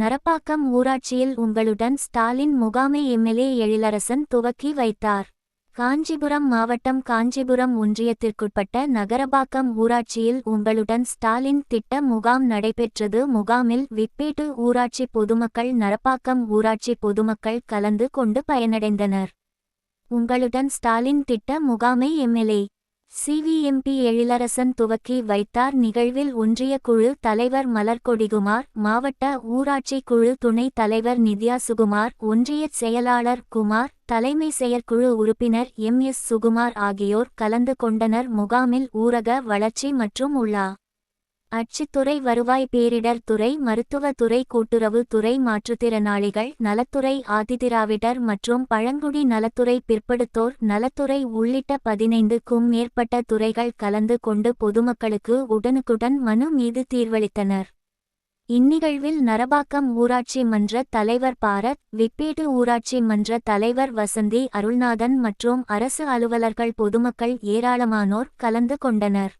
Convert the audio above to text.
நரப்பாக்கம் ஊராட்சியில் உங்களுடன் ஸ்டாலின் முகாமை எம்எல்ஏ எழிலரசன் துவக்கி வைத்தார். காஞ்சிபுரம் மாவட்டம் காஞ்சிபுரம் ஒன்றியத்திற்குட்பட்ட நகரபாக்கம் ஊராட்சியில் உங்களுடன் ஸ்டாலின் திட்ட முகாம் நடைபெற்றது. முகாமில் விப்பேட்டு ஊராட்சி பொதுமக்கள் நரப்பாக்கம் ஊராட்சி பொதுமக்கள் கலந்து கொண்டு பயனடைந்தனர். உங்களுடன் ஸ்டாலின் திட்ட முகாமை எம்எல்ஏ சிவிஎம்பி எழிலரசன் துவக்கி வைத்தார். நிகழ்வில் ஒன்றிய குழு தலைவர் மலர்கொடிகுமார் மாவட்ட ஊராட்சி குழு துணைத் தலைவர் நித்யா சுகுமார் ஒன்றிய செயலாளர் குமார் தலைமை செயற்குழு உறுப்பினர் எம் எஸ் சுகுமார் ஆகியோர் கலந்து கொண்டனர். முகாமில் ஊரக வளர்ச்சி மற்றும் உள்ளா அச்சுத்துறை வருவாய் பேரிடர் துறை மருத்துவத்துறை கூட்டுறவு துறை மாற்றுத்திறனாளிகள் நலத்துறை ஆதிதிராவிடர் மற்றும் பழங்குடி நலத்துறை பிற்படுத்தோர் நலத்துறை உள்ளிட்ட பதினைந்துக்கும் மேற்பட்ட துறைகள் கலந்து கொண்டு பொதுமக்களுக்கு உடனுக்குடன் மனு மீது தீர்வளித்தனர். இந்நிகழ்வில் நரபாக்கம் ஊராட்சி மன்ற தலைவர் பாரத் விப்பேடு ஊராட்சி மன்ற தலைவர் வசந்தி அருள்நாதன் மற்றும் அரசு அலுவலர்கள் பொதுமக்கள் ஏராளமானோர் கலந்து கொண்டனர்.